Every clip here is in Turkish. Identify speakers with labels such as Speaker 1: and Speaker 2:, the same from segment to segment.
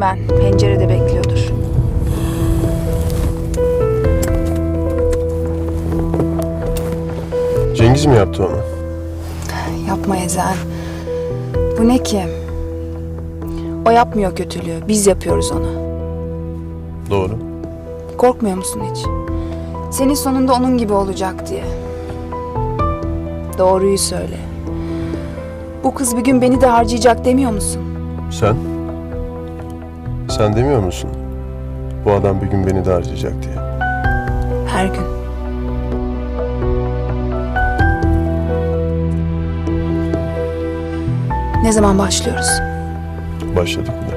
Speaker 1: Eminim ben. Pencerede bekliyordur.
Speaker 2: Cengiz mi yaptı onu?
Speaker 1: Yapma Ezel. Bu ne ki? O yapmıyor kötülüğü. Biz yapıyoruz onu.
Speaker 2: Doğru.
Speaker 1: Korkmuyor musun hiç? Senin sonunda onun gibi olacak diye. Doğruyu söyle. Bu kız bir gün beni de harcayacak demiyor musun?
Speaker 2: Sen? Sen demiyor musun? Bu adam bir gün beni de harcayacak diye.
Speaker 1: Her gün. Ne zaman başlıyoruz?
Speaker 2: Başladık bile.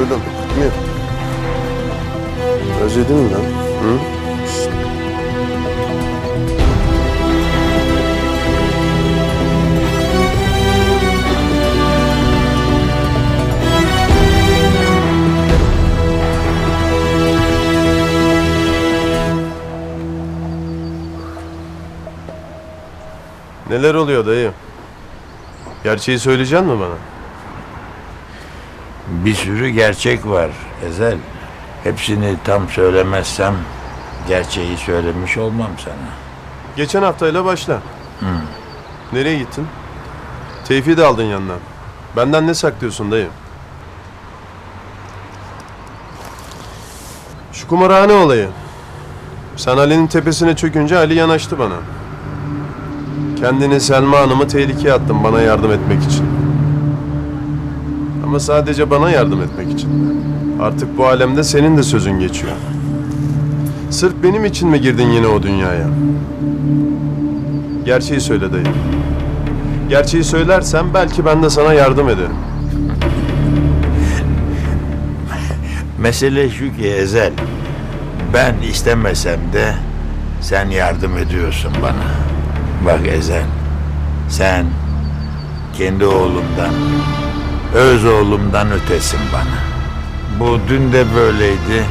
Speaker 2: Oğlum, gitmiyor. Özledin mi lan? Hı? Neler oluyor dayı? Gerçeği söyleyecek mi bana?
Speaker 3: Bir sürü gerçek var Ezel. Hepsini tam söylemezsem gerçeği söylemiş olmam sana.
Speaker 2: Geçen haftayla başla. Nereye gittin? Tevfik'i de aldın yanına. Benden ne saklıyorsun dayı? Şu kumarhane olayı. Sen Ali'nin tepesine çökünce Ali yanaştı bana. Kendini Selma Hanım'ı tehlikeye attın bana yardım etmek için. Ama sadece bana yardım etmek için. Artık bu alemde senin de sözün geçiyor. Sırf benim için mi girdin yine o dünyaya? Gerçeği söyle dayı. Gerçeği söylersen belki ben de sana yardım ederim.
Speaker 3: Mesele şu ki Ezel, ben istemesem de sen yardım ediyorsun bana. Bak Ezel, sen kendi oğlumdan, öz oğlumdan ötesin bana. Bu dün de böyleydi,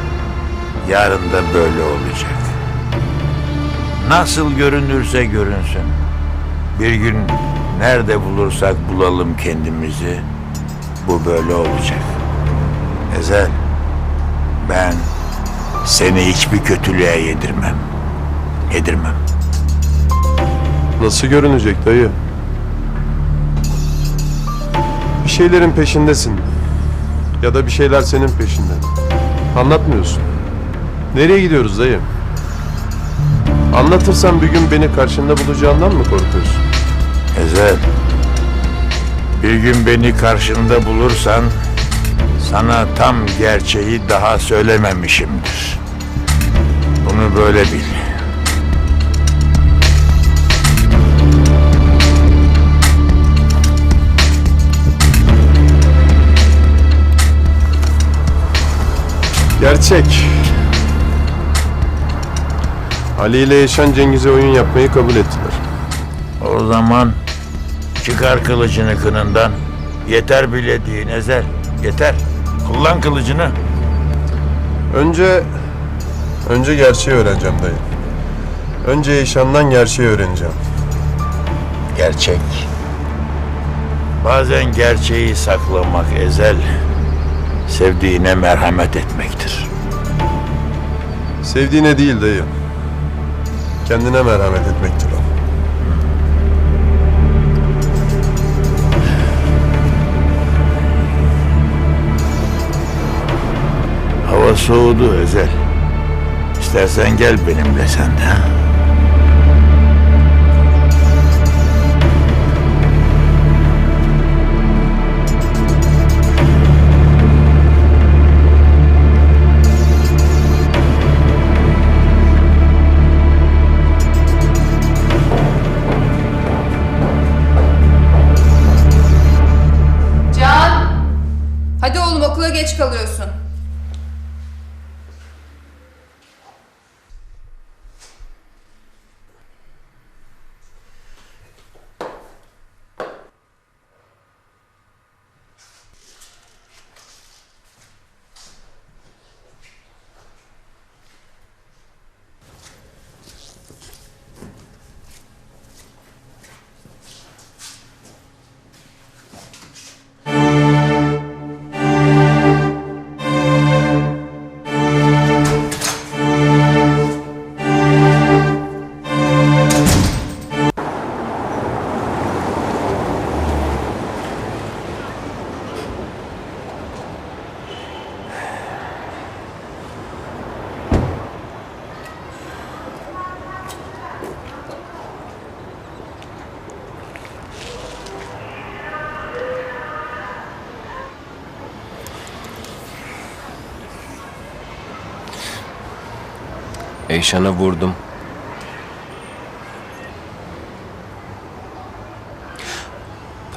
Speaker 3: yarın da böyle olacak. Nasıl görünürse görünsün. Bir gün nerede bulursak bulalım kendimizi, bu böyle olacak. Ezel, ben seni hiçbir kötülüğe yedirmem. Yedirmem.
Speaker 2: Nasıl görünecek dayı? Bir şeylerin peşindesin. Ya da bir şeyler senin peşinde. Anlatmıyorsun. Nereye gidiyoruz dayı? Anlatırsan bir gün beni karşında bulacağından mı korkuyorsun?
Speaker 3: Ezel, bir gün beni karşında bulursan sana tam gerçeği daha söylememişimdir. Bunu böyle bil.
Speaker 2: Gerçek. Ali ile Yaşan Cengiz'e oyun yapmayı kabul ettiler.
Speaker 3: O zaman çıkar kılıcını kınından. Yeter bilediğin Ezel. Yeter. Kullan kılıcını.
Speaker 2: Önce önce gerçeği öğreneceğim dayı. Önce Yaşan'dan gerçeği öğreneceğim.
Speaker 3: Gerçek. Bazen gerçeği saklamak ezel, sevdiğine merhamet etmektir.
Speaker 2: Sevdiğine değil dayı. Kendine merhamet etmektir o.
Speaker 3: Hava soğudu ezel. İstersen gel benimle sen de. ha?
Speaker 4: oğlum okula geç kalıyorsun.
Speaker 5: Eyşan'a vurdum.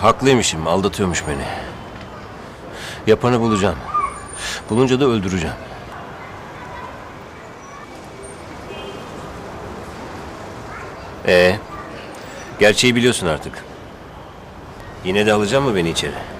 Speaker 5: Haklıymışım, aldatıyormuş beni. Yapanı bulacağım. Bulunca da öldüreceğim. Ee, gerçeği biliyorsun artık. Yine de alacak mı beni içeri?